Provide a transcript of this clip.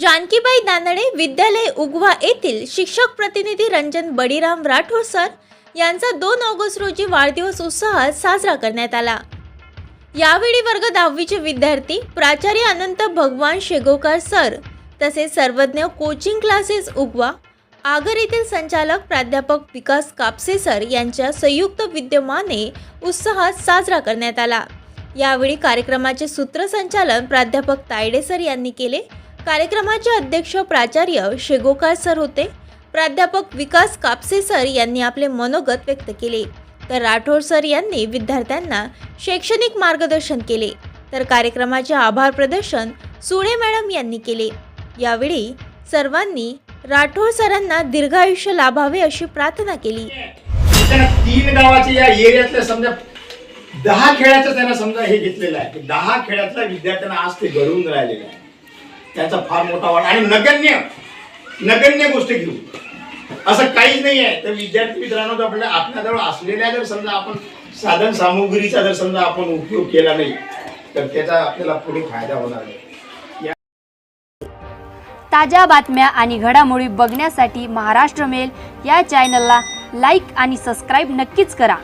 जानकीबाई दानडे विद्यालय उगवा येथील शिक्षक प्रतिनिधी रंजन बडीराम राठोड सर यांचा दोन ऑगस्ट रोजी वाढदिवस उत्साहात साजरा करण्यात आला. यावेळी वर्ग दहावीचे विद्यार्थी प्राचार्य अनंत भगवान शेगोकार सर तसेच सर्वज्ञ कोचिंग क्लासेस उगवा आगर येथील संचालक प्राध्यापक विकास कापसे सर यांच्या संयुक्त विद्यमाने उत्साहात साजरा करण्यात आला. यावेळी कार्यक्रमाचे सूत्रसंचालन प्राध्यापक तायडे सर यांनी केले. कार्यक्रमाचे अध्यक्ष प्राचार्य शेगोकार सर होते. प्राध्यापक विकास कापसे सर यांनी आपले मनोगत व्यक्त केले. तर राठोड सर यांनी विद्यार्थ्यांना शैक्षणिक मार्गदर्शन केले. तर कार्यक्रमाचे आभार प्रदर्शन सुळे मॅडम यांनी केले. यावेळी सर्वांनी राठोड सरांना दीर्घायुष्य लाभावे अशी प्रार्थना केली. तीन गावाचे या एरियातल्या समजा दहा खेळाचं त्यांना समजा हे घेतलेलं आहे. की दहा खेळातल्या विद्यार्थ्यांना आज ते घडवून राहिलेलं आहे. त्याचा फार मोठा वाट. आणि नगण्य नगण्य गोष्ट घेऊ असं काहीच नाही आहे. तर विद्यार्थी मित्रांनो जर आपल्या आपल्याजवळ असलेल्या जर समजा आपण साधन सामुग्रीचा जर समजा आपण उपयोग केला नाही तर त्याचा आपल्याला पुढे फायदा होणार नाही. ताज्या बातम्या आणि घडामोडी बघण्यासाठी महाराष्ट्र मेल या चॅनलला लाईक आणि सबस्क्राईब नक्कीच करा.